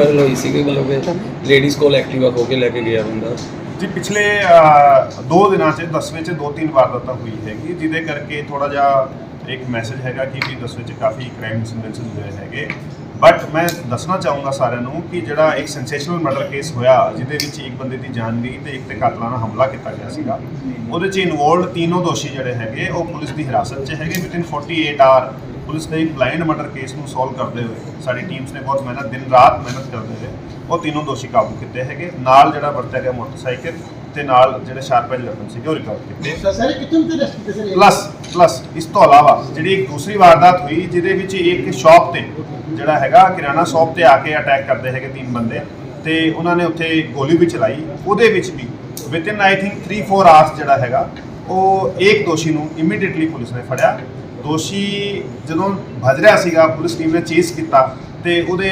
ਗੱਲ ਹੋਈ ਸੀ ਕਿ ਮਤਲਬ ਕਿ ਲੇਡੀਜ਼ ਕੋਲ ਐਕਟਿਵਾ ਖੋ ਕੇ ਲੈ ਕੇ ਗਿਆ ਬੰਦਾ। ਜੀ ਪਿਛਲੇ ਅ, ਦਿਨਾਂ 'ਚ ਦਸਵੇਂ 'ਚ ਦੋ ਤਿੰਨ ਵਾਰਦਾਤਾਂ ਹੋਈ ਹੈਗੀ ਜਿਹਦੇ ਕਰਕੇ ਥੋੜਾ ਜਿਹਾ ਇੱਕ ਮੈਸੇਜ ਹੈਗਾ ਕਿ ਵੀ ਦਸਵੇਂ 'ਚ ਕਾਫੀ ਕ੍ਰਾਈਮ ਇਨਸੀਡੈਂਟਸ ਹੋਏ ਹੈਗੇ। ਬਟ ਮੈਂ ਦੱਸਣਾ ਚਾਹੂੰਗਾ ਸਾਰਿਆਂ ਨੂੰ ਕਿ ਜਿਹੜਾ ਇੱਕ ਸੈਂਸੇਸ਼ਨਲ ਮਰਡਰ ਕੇਸ ਹੋਇਆ ਜਿਹਦੇ ਵਿੱਚ ਇੱਕ ਬੰਦੇ ਦੀ ਜਾਨ ਗਈ ਤੇ ਇੱਕ ਤੇ ਕਾਤਲਾਨਾ ਹਮਲਾ ਕੀਤਾ ਗਿਆ ਸੀਗਾ। ਉਹਦੇ 'ਚ ਇਨਵੋਲਡ ਤਿੰਨੋਂ ਦੋਸ਼ੀ ਜਿਹੜੇ ਹੈਗੇ ਉਹ ਪੁਲਿਸ ਦੀ ਹਿਰਾਸਤ 'ਚ ਹੈਗੇ ਵਿਦਿਨ 48 ਆਰ ਪੁਲਿਸ ਦੇ ਇੱਕ ਬਲਾਈਂਡ ਮਰਡਰ ਕੇਸ ਨੂੰ ਸੋਲਵ ਕਰਦੇ ਹੋਏ ਸਾਡੀ ਟੀਮਸ ਨੇ ਬਹੁਤ ਮਿਹਨਤ ਦਿਨ ਰਾਤ ਮਿਹਨਤ ਕਰਦੇ ਹੋਏ ਉਹ ਤਿੰਨੋਂ ਦੋਸ਼ੀ ਕਾਬੂ ਕੀਤੇ ਹੈਗੇ। ਨਾਲ ਜਿਹੜਾ ਵਰਤਿਆ ਗਿਆ ਮੋਟਰਸਾਈਕਲ ਤੇ ਨਾਲ ਜਿਹੜੇ ਸ਼ਾਰਪ ਐਜ ਵੈਪਨ ਸੀਗੇ ਉਹ ਰਿਕਵਰ ਕੀਤੇ। ਸਰ ਕਿੱਥੋਂ ਤੇ ਰੈਸਟ ਕੀਤੇ ਸਰ ਪਲੱਸ ਪਲੱਸ ਇਸ ਤੋਂ ਇਲਾਵਾ ਜਿਹੜੀ ਇੱਕ ਦੂਸਰੀ ਵਾਰਦਾਤ ਹੋਈ ਜਿਹਦੇ ਵਿੱਚ ਇੱਕ ਸ਼ਾਪ ਤੇ ਜਿਹੜਾ ਹੈਗਾ ਕਿਰਾਣਾ ਸ਼ਾਪ ਤੇ ਆ ਕੇ ਅਟੈਕ ਕਰਦੇ ਹੈਗੇ ਤਿੰਨ ਬੰਦੇ ਤੇ ਉਹਨਾਂ ਨੇ ਉੱਥੇ ਗੋਲੀ ਵੀ ਚਲਾਈ। ਉਹਦੇ ਵਿੱਚ ਵੀ ਵਿਦਿਨ ਆਈ ਥਿੰਕ 3-4 ਆਵਰਸ ਜਿਹੜਾ ਹੈਗਾ ਉਹ ਇੱਕ ਦੋਸ਼ੀ ਨੂੰ ਇਮੀਡੀਏਟਲੀ ਪੁਲਿਸ ਨੇ ਫੜਿਆ। ਦੋਸ਼ੀ ਜਦੋਂ ਭੱਜ ਰਿਹਾ ਸੀਗਾ, ਪੁਲਿਸ ਟੀਮ ਨੇ ਚੇਸ ਕੀਤਾ ਤੇ ਉਹਦੇ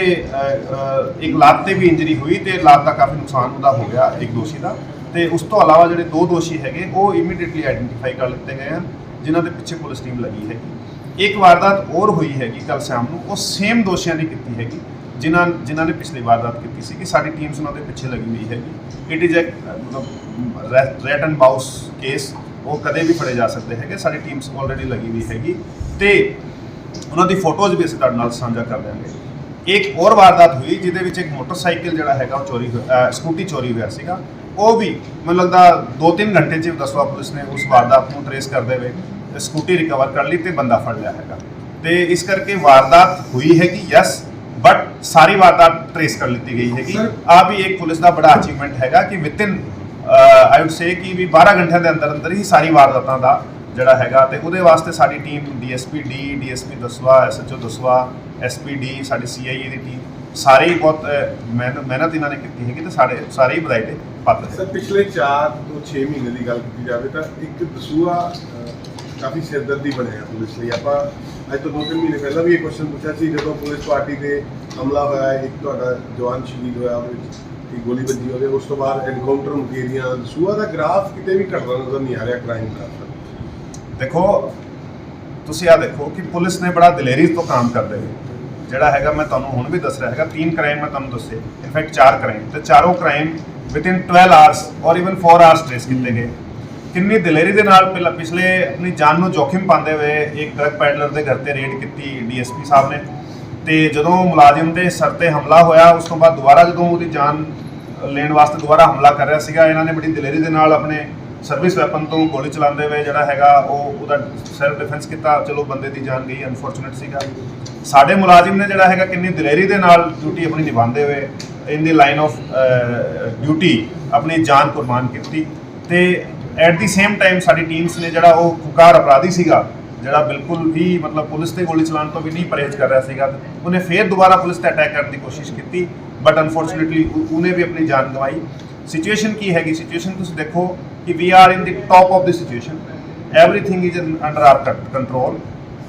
ਇੱਕ ਲੱਤ ਤੇ ਵੀ ਇੰਜਰੀ ਹੋਈ ਤੇ ਲੱਤ ਦਾ ਕਾਫੀ ਨੁਕਸਾਨ ਉਹਦਾ ਹੋ ਗਿਆ ਇੱਕ ਦੋਸ਼ੀ ਦਾ। ਤੇ ਉਸ ਤੋਂ ਇਲਾਵਾ ਜਿਹੜੇ ਦੋ ਦੋਸ਼ੀ ਹੈਗੇ, ਉਹ ਇਮੀਡੀਏਟਲੀ ਆਇਡੈਂਟੀਫਾਈ ਕਰ ਲਿੱਤੇ ਗਏ ਹਨ, ਜਿਨ੍ਹਾਂ ਦੇ ਪਿੱਛੇ ਪੁਲਿਸ ਟੀਮ ਲੱਗੀ ਹੈਗੀ। ਇੱਕ ਵਾਰਦਾਤ ਹੋਰ ਹੋਈ ਹੈਗੀ ਕੱਲ ਸ਼ਾਮ ਨੂੰ, ਉਹ ਸੇਮ ਦੋਸ਼ੀਆਂ ਦੀ ਕੀਤੀ ਹੈਗੀ, ਜਿਨ੍ਹਾਂ ਜਿਨ੍ਹਾਂ ਨੇ ਪਿਛਲੀ ਵਾਰਦਾਤ ਕੀਤੀ ਸੀ ਕਿ ਸਾਡੀ ਟੀਮਸ ਉਹਨਾਂ ਦੇ ਪਿੱਛੇ ਲੱਗੀ ਹੋਈ ਹੈਗੀ। ਇਟ ਇਜ਼ ਅ ਮਤਲਬ ਰੈਟ ਐਂਡ ਬਾਊਸ ਕੇਸ ਉਹ ਕਦੇ ਵੀ ਫੜੇ ਜਾ ਸਕਦੇ ਹੈਗੇ ਸਾਡੀ ਟੀਮਸ ਆਲਰੇਡੀ ਲੱਗੀ ਹੋਈ ਹੈਗੀ ਤੇ ਉਹਨਾਂ ਦੀ ਫੋਟੋਜ਼ ਵੀ ਅਸੀਂ ਤੁਹਾਡੇ ਨਾਲ ਸਾਂਝਾ ਕਰ ਦਿਆਂਗੇ। ਇੱਕ ਹੋਰ ਵਾਰਦਾਤ ਹੋਈ ਜਿਹਦੇ ਵਿੱਚ ਇੱਕ ਮੋਟਰਸਾਈਕਲ ਜਿਹੜਾ ਹੈਗਾ ਉਹ ਚੋਰੀ ਸਕੂਟੀ ਚੋਰੀ ਹੋਇਆ ਸੀਗਾ। ਉਹ ਵੀ ਮੈਨੂੰ ਲੱਗਦਾ 2-3 ਘੰਟੇ 'ਚ ਦਸਵਾ ਪੁਲਿਸ ਨੇ ਉਸ ਵਾਰਦਾਤ ਨੂੰ ਟਰੇਸ ਕਰਦੇ ਹੋਏ ਸਕੂਟੀ ਰਿਕਵਰ ਕਰ ਲਈ ਤੇ ਬੰਦਾ ਫੜ ਲਿਆ ਹੈਗਾ। ਤੇ ਇਸ ਕਰਕੇ ਵਾਰਦਾਤ ਹੋਈ ਹੈਗੀ ਯੈਸ ਬਟ ਸਾਰੀ ਵਾਰਦਾਤ ਟਰੇਸ ਕਰ ਲਿੱਤੀ ਗਈ ਹੈਗੀ। ਆ ਵੀ ਇੱਕ ਪੁਲਿਸ ਦਾ ਬੜਾ ਅਚੀਵਮੈਂਟ ਹੈਗਾ ਕਿ ਵਿਦਿਨ ਆਈ ਊਡ ਸੇ ਕਿ ਵੀ 12 ਘੰਟਿਆਂ ਦੇ ਅੰਦਰ ਅੰਦਰ ਹੀ ਸਾਰੀ ਵਾਰਦਾਤਾਂ ਦਾ ਜਿਹੜਾ ਹੈਗਾ ਤੇ ਉਹਦੇ ਵਾਸਤੇ ਸਾਡੀ team DSP D DSP Dasuya SHO Dasuya SPD ਸਾਡੀ ਸੀਆਈਏ ਦੀ ਟੀਮ ਸਾਰੇ ਹੀ ਬਹੁਤ ਮਿਹਨਤ ਮਿਹਨਤ ਇਹਨਾਂ ਨੇ ਕੀਤੀ ਹੈਗੀ ਤੇ ਸਾਡੇ ਸਾਰੇ ਹੀ ਵਧਾਈ ਦੇ ਪਾਤਰ ਸਰ ਪਿਛਲੇ 4 ਤੋਂ 6 ਮਹੀਨੇ ਦੀ ਗੱਲ ਕੀਤੀ ਜਾਵੇ ਤਾਂ ਇੱਕ ਦਸੂਆ ਅਹ, ਕਾਫੀ ਸਿਰਦਰਦੀ ਬਣਿਆ ਪੁਲਿਸ ਲਈ। ਆਪਾਂ ਅੱਜ ਤੋਂ ਦੋ ਤਿੰਨ ਮਹੀਨੇ ਪਹਿਲਾਂ ਵੀ ਇਹ ਕੁਐਸਚਨ ਪੁੱਛਿਆ ਸੀ ਜਦੋਂ ਪੁਲਿਸ ਪਾਰਟੀ ਤੇ ਹਮਲਾ ਹੋਇਆ ਇੱਕ ਤੁਹਾਡਾ ਜਵਾਨ ਸ਼ਹੀਦ ਹੋਇਆ ਉਹਦੇ ਵਿੱਚ ਇੱਕ ਗੋਲੀ ਵੱਜੀ ਉਹਦੇ ਉਸ ਤੋਂ ਬਾਅਦ ਐਨਕਾਊਂਟਰ ਮੁਕੇਰੀਆਂ ਦਸੂਆ ਦਾ ਗ੍ਰਾਫ ਕਿਤੇ ਵੀ ਘਟਦਾ ਨਜ਼ਰ ਨਹੀਂ ਆ ਰਿਹਾ ਕ੍ਰਾਈਮ ਦਾ। ਦੇਖੋ, ਤੁਸੀਂ ਆ ਦੇਖੋ ਕਿ ਪੁਲਿਸ ਨੇ ਬੜਾ ਦਲੇਰੀ ਤੋਂ ਕੰਮ ਕਰਦੇ ਹੋਏ, ਜਿਹੜਾ ਹੈਗਾ ਮੈਂ ਤੁਹਾਨੂੰ ਹੁਣ ਵੀ ਦੱਸ ਰਿਹਾ ਹੈਗਾ, ਤਿੰਨ ਕ੍ਰਾਈਮ ਮੈਂ ਤੁਹਾਨੂੰ ਦੱਸੇ, ਇਨਫੈਕਟ ਚਾਰ ਕ੍ਰਾਈਮ ਤੇ ਚਾਰੋਂ crime within 12 hours or even 4 hours trace ਕੀਤੇ ਗਏ। ਕਿੰਨੀ ਦਲੇਰੀ ਦੇ ਨਾਲ ਪਿਛਲੇ ਆਪਣੀ ਜਾਨ ਨੂੰ ਜੋਖਿਮ ਪਾਉਂਦੇ ਹੋਏ ਇੱਕ ਡਰਗ ਪੈਡਲਰ ਦੇ ਘਰ ਤੇ ਰੇਡ ਕੀਤੀ ਡੀਐਸਪੀ ਸਾਹਿਬ ਨੇ। ਤੇ ਜਦੋਂ ਮੁਲਾਜ਼ਮ ਦੇ ਸਰ ਤੇ ਹਮਲਾ ਹੋਇਆ, ਉਸ ਤੋਂ ਬਾਅਦ ਦੁਬਾਰਾ ਜਦੋਂ ਉਹਦੀ ਜਾਨ ਲੈਣ ਵਾਸਤੇ ਦੁਬਾਰਾ ਹਮਲਾ ਕਰ ਰਿਹਾ ਸੀਗਾ, ਇਹਨਾਂ ਨੇ ਬੜੀ ਦਲੇਰੀ ਦੇ ਨਾਲ ਆਪਣੇ ਸਰਵਿਸ ਵੈਪਨ ਤੋਂ ਗੋਲੀ ਚਲਾਉਂਦੇ ਹੋਏ ਜਿਹੜਾ ਹੈਗਾ, ਉਹ ਉਹਦਾ ਸੈਲਫ ਡਿਫੈਂਸ ਕੀਤਾ। ਚਲੋ, ਬੰਦੇ ਦੀ ਜਾਨ ਗਈ ਅਨਫੋਰਚੂਨੇਟ ਸੀਗਾ। ਸਾਡੇ ਮੁਲਾਜ਼ਮ ਨੇ ਜਿਹੜਾ ਹੈਗਾ, ਕਿੰਨੀ ਦਲੇਰੀ ਦੇ ਨਾਲ ਡਿਊਟੀ ਆਪਣੀ ਨਿਭਾਉਂਦੇ ਹੋਏ in the line of duty ਆਪਣੀ ਜਾਨ ਕੁਰਬਾਨ ਕੀਤੀ। ਤੇ ਐਟ ਦੀ ਸੇਮ ਟਾਈਮ ਸਾਡੀ ਟੀਮਸ ਨੇ ਜਿਹੜਾ ਉਹ ਖੁਕਾਰ ਅਪਰਾਧੀ ਸੀਗਾ ਜਿਹੜਾ ਬਿਲਕੁਲ ਵੀ ਮਤਲਬ ਪੁਲਿਸ ਤੇ ਗੋਲੀ ਚਲਾਉਣ ਤੋਂ ਵੀ ਨਹੀਂ ਪਰਹੇਜ਼ ਕਰ ਰਿਹਾ ਸੀਗਾ, ਉਹਨੇ ਫੇਰ ਦੁਬਾਰਾ ਪੁਲਿਸ ਤੇ ਅਟੈਕ ਕਰਨ ਦੀ ਕੋਸ਼ਿਸ਼ ਕੀਤੀ ਬਟ ਅਨਫੋਰਚੂਨੇਟਲੀ ਉਹਨੇ ਵੀ ਆਪਣੀ ਜਾਨ ਗਵਾਈ। ਸਿਚੁਏਸ਼ਨ ਕੀ ਹੈਗੀ? ਸਿਚੁਏਸ਼ਨ ਤੁਸੀਂ ਦੇਖੋ ਕਿ we are in the top of the situation everything is under our control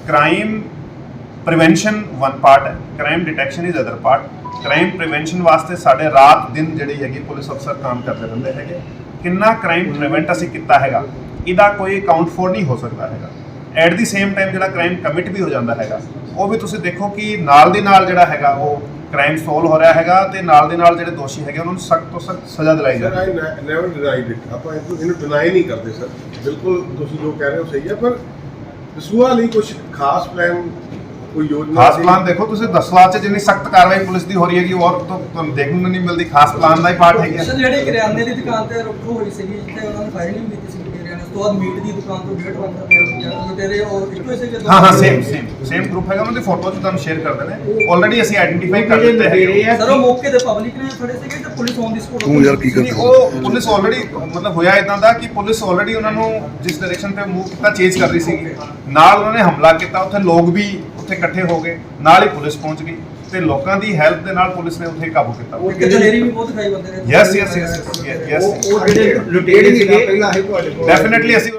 crime prevention one part ਹੈ। Crime detection is other part crime prevention ਵਾਸਤੇ ਸਾਡੇ ਰਾਤ ਦਿਨ ਜਿਹੜੀ ਹੈਗੀ ਪੁਲਿਸ ਅਫਸਰ ਕੰਮ ਕਰਦੇ ਰਹਿੰਦੇ ਹੈਗੇ। ਕਿੰਨਾ ਕ੍ਰਾਈਮ ਪ੍ਰੀਵੈਂਟ ਅਸੀਂ ਕੀਤਾ ਹੈਗਾ, ਇਹਦਾ ਕੋਈ ਅਕਾਊਂਟ ਫੋਰ ਨਹੀਂ ਹੋ ਸਕਦਾ ਹੈਗਾ। ਐਟ ਦੀ ਸੇਮ ਟਾਈਮ ਜਿਹੜਾ ਕ੍ਰਾਈਮ ਕਮਿਟ ਵੀ ਹੋ ਜਾਂਦਾ ਹੈਗਾ ਉਹ ਵੀ ਤੁਸੀਂ ਦੇਖੋ ਕਿ ਨਾਲ ਦੀ ਨਾਲ ਜਿਹੜਾ ਹੈਗਾ ਉਹ ਕ੍ਰਾਈਮ ਸੋਲਵ ਹੋ ਰਿਹਾ ਹੈਗਾ ਤੇ ਨਾਲ ਦੇ ਨਾਲ ਜਿਹੜੇ ਦੋਸ਼ੀ ਹੈਗੇ ਉਹਨਾਂ ਨੂੰ ਸਖਤ ਤੋਂ ਸਖਤ ਸਜ਼ਾ ਦਿਲਾਈ ਜਾ ਰਹੀ ਹੈ। ਨੈਵਰ ਡਿਨਾਈਡ ਇਟ ਆਪਾਂ ਇਹਨੂੰ ਇਹਨੂੰ ਡਿਨਾਈ ਨਹੀਂ ਕਰਦੇ ਸਰ ਬਿਲਕੁਲ ਤੁਸੀਂ ਜੋ ਕਹਿ ਰਹੇ ਹੋ ਸਹੀ ਹੈ ਪਰ ਦਸੂਆ ਲਈ ਕੁਝ ਖਾਸ ਪਲਾਨ ਕੋਈ ਯੋਜਨਾ ਖਾਸ? ਪਲਾਨ ਦੇਖੋ ਤੁਸੀਂ ਦਸਵਾ ਚ ਜਿੰਨੀ ਸਖਤ ਕਾਰਵਾਈ ਪੁਲਿਸ ਦੀ ਹੋ ਰਹੀ ਹੈਗੀ ਔਰ ਤੋਂ ਤੁਹਾਨੂੰ ਦੇਖਣ ਨੂੰ ਨਹੀਂ ਮਿਲਦੀ ਖਾਸ ਪਲਾਨ ਦਾ ਹੀ ਪਾਰਟ ਹੈਗਾ ਸਰ ਜਿਹੜੀ ਕਰਿਆਨੇ ਦੀ ਦੁਕਾਨ ਤੇ ਰੁੱਕੋ ਹੋਈ ਸੀਗੀ ਜਿੱਥੇ ਉਹਨਾਂ ਨੇ ਫਾਇਰਿੰਗ ਕੀਤੀ ਸੀ। ਤੋਂ ਬਾਅਦ ਮੀਟ ਦੀ ਦੁਕਾਨ ਤੋਂ ਡੇਢ ਬੰਦਾ ਪਿਆ ਤੇਰੇ ਉਹ ਇੱਕੋ ਹੀ ਸੀਗੇ ਹਾਂ ਹਾਂ ਸੇਮ ਸੇਮ ਸੇਮ ਗਰੁੱਪ ਹੈਗਾ ਉਹਨਾਂ ਦੀ ਫੋਟੋ ਚ ਤੁਹਾਨੂੰ ਸ਼ੇਅਰ ਕਰਦੇ ਨੇ ਆਲਰੇਡੀ ਅਸੀਂ ਆਇਡੈਂਟੀਫਾਈ ਕਰ ਦਿੱਤੇ ਹੈਗੇ। ਸਰ ਉਹ ਮੌਕੇ ਤੇ ਪਬਲਿਕ ਨੇ ਫੜੇ ਸੀਗੇ ਤੇ ਪੁਲਿਸ ਔਨ ਦੀ ਸਪੋਟ ਤੂੰ ਯਾਰ ਕੀ ਨਹੀਂ, ਉਹ ਪੁਲਿਸ ਆਲਰੇਡੀ ਮਤਲਬ ਹੋਇਆ ਇਦਾਂ ਦਾ ਕਿ ਪੁਲਿਸ ਆਲਰੇਡੀ ਉਹਨਾਂ ਨੂੰ ਜਿਸ ਡਾਇਰੈਕਸ਼ਨ ਤੇ ਮੂਵ ਕੀਤਾ ਚੇਂਜ ਕਰ ਰਹੀ ਸੀਗੀ। ਨਾਲ ਉਹਨਾਂ ਨੇ ਹਮਲਾ ਕੀਤਾ ਉੱਥੇ ਲੋਕ ਵੀ ਉੱਥੇ ਇਕੱਠੇ ਹੋ ਗਏ ਨਾਲ ਹੀ ਪੁਲਿਸ ਪਹੁੰਚ ਗਈ। ਤੇ ਲੋਕਾਂ ਦੀ ਹੈਲਪ ਦੇ ਨਾਲ ਪੁਲਿਸ ਨੇ ਉੱਥੇ ਕਾਬੂ ਕੀਤਾ। ਕਿ ਦਲੇਰੀ ਵੀ ਬਹੁਤ ਖਾਈ ਬੰਦੇ ਨੇ। ਯੈਸ ਯੈਸ ਯੈਸ ਯੈਸ ਉਹ ਜਿਹੜੇ ਲੁਟੇਰੇ ਸੀਗੇ ਪਹਿਲਾਂ ਹੀ ਤੁਹਾਡੇ ਕੋਲ ਡੈਫੀਨਿਟਲੀ ਅਸੀਂ